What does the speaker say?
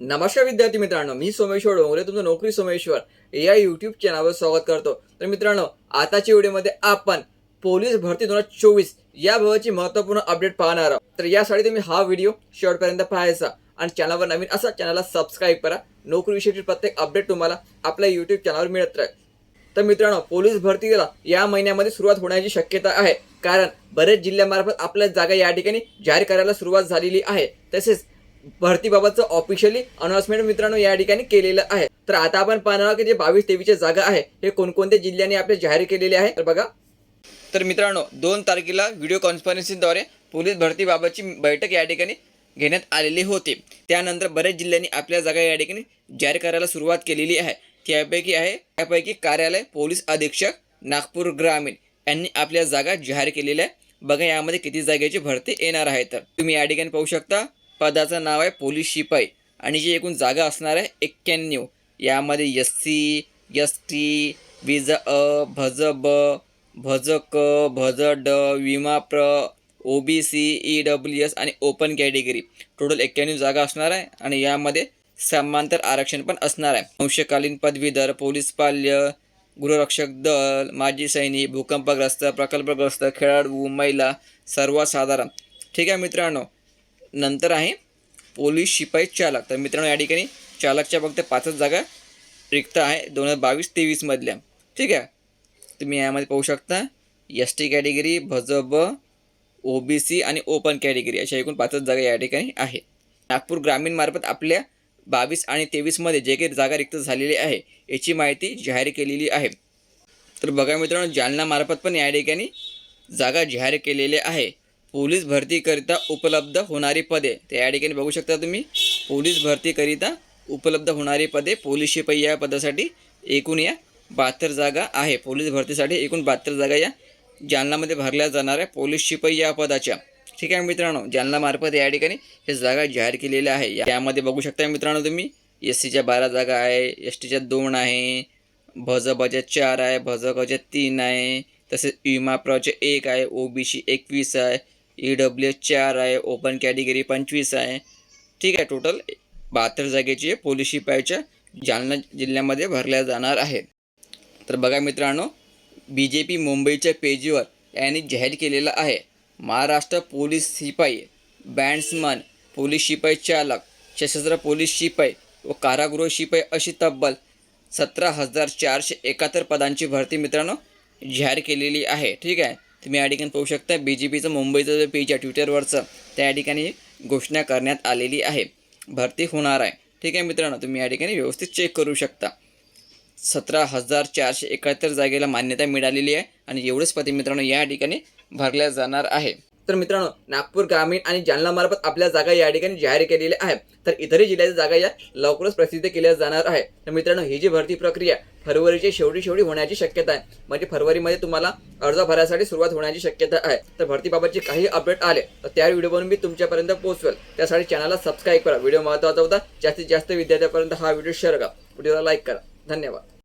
नमस्कार विद्यार्थी मित्रांनो मी सोमेश्वर डोंगरे तुमचं नोकरी सोमेश्वर या युट्यूब चॅनलवर स्वागत करतो. तर मित्रांनो आताच्या व्हिडिओमध्ये आपण पोलीस भरती दोन हजार चोवीस या बाबतची महत्त्वपूर्ण अपडेट पाहणार आहोत. तर यासाठी तुम्ही हा व्हिडिओ शेवटपर्यंत पाहायचा आणि चॅनलवर नवीन असा चॅनलला सबस्क्राईब करा. नोकरीविषयीची प्रत्येक अपडेट तुम्हाला आपल्या युट्यूब चॅनलवर मिळत राहील. तर मित्रांनो पोलीस भरतीला या महिन्यामध्ये सुरुवात होण्याची शक्यता आहे. कारण बरेच जिल्ह्यामार्फत आपल्या जागा या ठिकाणी जाहीर करायला सुरुवात झालेली आहे. तसेच भरतीबाबतचं ऑफिशियली अनाउन्समेंट मित्रांनो या ठिकाणी केलेलं आहे. तर आता आपण पाहणार की जे बावीस तेवीसच्या जागा आहे हे कोणकोणत्या जिल्ह्यांनी आपले जाहीर केलेले आहे? तर बघा. तर मित्रांनो दोन तारखेला व्हिडिओ कॉन्फरन्सिंगद्वारे पोलीस भरतीबाबतची बैठक या ठिकाणी घेण्यात आलेली होती. त्यानंतर बऱ्याच जिल्ह्यांनी आपल्या जागा या ठिकाणी जाहीर करायला सुरुवात केलेली आहे. त्यापैकी आहे त्यापैकी कार्यालय पोलीस अधीक्षक नागपूर ग्रामीण यांनी आपल्या जागा जाहीर केलेल्या आहे. बघा यामध्ये किती जागेची भरती येणार आहे तर तुम्ही या ठिकाणी पाहू शकता. पदाचं नाव आहे पोलीस शिपाई. आणि जी एकूण जागा असणार आहे एक्क्याण्णव. यामध्ये एस सी एस टी विज अ भज ब भज क भज ड विमा प्र O B C E W S आणि ओपन कॅटेगरी. टोटल एक्क्याण्णव जागा असणार आहे आणि यामध्ये समांतर आरक्षण पण असणार आहे. अंशकालीन पदवीधर पोलीस पाल्य गृहरक्षक दल माजी सैनिक भूकंपग्रस्त प्रकल्पग्रस्त खेळाडू महिला सर्वसाधारण. ठीक आहे मित्रांनो नंतर आहे पोलीस शिपाई चालक. तर मित्रांनो या ठिकाणी चालकच्या फक्त पाचच जागा रिक्त आहे दोन हजार बावीस तेवीसमधल्या ठीक आहे? तुम्ही यामध्ये पाहू शकता एस टी कॅटेगरी भजब ओ बी सी आणि ओपन कॅटेगरी अशा एकूण पाचच जागा या ठिकाणी आहे नागपूर ग्रामीणमार्फत आपल्या बावीस आणि तेवीसमध्ये जे काही जागा रिक्त झालेली आहे याची माहिती जाहीर केलेली आहे. तर बघा मित्रांनो जालनामार्फत पण या ठिकाणी जागा जाहीर केलेल्या आहे. पोलीस भरतीकरिता उपलब्ध होणारी पदे. तर या ठिकाणी बघू शकता तुम्ही पोलीस भरतीकरिता उपलब्ध होणारी पदे पोलीस शिपाई या पदासाठी एकूण या बहात्तर जागा आहे. पोलीस भरतीसाठी एकूण बहात्तर जागा या जालनामध्ये भरल्या जाणाऱ्या पोलीस शिपाई या पदाच्या. ठीक आहे मित्रांनो जालनामार्फत या ठिकाणी हे जागा जाहीर केलेल्या आहे. यामध्ये बघू शकता मित्रांनो तुम्ही एस सीच्या बारा जागा आहे एस टीच्या दोन आहे भज बजात चार आहे भज गजात तीन आहे तसेच विमा प्रचे एक आहे ओ बी सी एकवीस आहे ई डब्ल्यू एस चार आहे ओपन कॅटेगरी पंचवीस आहे. ठीक आहे टोटल बहात्तर जागेची पोलीस शिपाईच्या जालना जिल्ह्यामध्ये भरल्या जाणार आहेत. तर बघा मित्रांनो बी जे पी मुंबईच्या पेजवर यांनी जाहीर केलेलं आहे. महाराष्ट्र पोलीस शिपाई बँड्समन पोलीस शिपाई चालक सशस्त्र पोलीस शिपाई व कारागृह शिपाई अशी तब्बल सतरा हजार चारशे एकाहत्तर पदांची भरती मित्रांनो जाहीर केलेली आहे. ठीक आहे? तुम्ही या ठिकाणी पाहू शकता बी जे पीचं मुंबईचं जे पेज आहे ट्विटरवरचं त्या ठिकाणी घोषणा करण्यात आलेली आहे. भरती होणार आहे. ठीक आहे मित्रांनो तुम्ही या ठिकाणी व्यवस्थित चेक करू शकता. सतरा हजार चारशे एकाहत्तर जागेला मान्यता मिळालेली आहे आणि एवढेच पती मित्रांनो या ठिकाणी भरल्या जाणार आहे. तर मित्रांनो नागपूर ग्रामीण आणि जालनामार्फत आपल्या जागा या ठिकाणी जाहीर केलेल्या आहेत. तर इतरही जिल्ह्याच्या जागा या लवकरच प्रसिद्ध केल्या जाणार आहे तर मित्रांनो ही जी भरती प्रक्रिया फरवरीची शेवटी शेवटी होण्याची शक्यता आहे. म्हणजे फरवरीमध्ये तुम्हाला अर्ज भरायसाठी सुरुवात होण्याची शक्यता आहे. तर भरतीबाबतचे काही अपडेट आले तर त्या व्हिडिओवरून मी तुमच्यापर्यंत पोहोचवेल. त्यासाठी चॅनलला सबस्क्राईब करा. व्हिडिओ महत्त्वाचा होता जास्तीत जास्त विद्यार्थ्यापर्यंत हा व्हिडिओ शेअर करा. व्हिडिओला लाईक करा. धन्यवाद.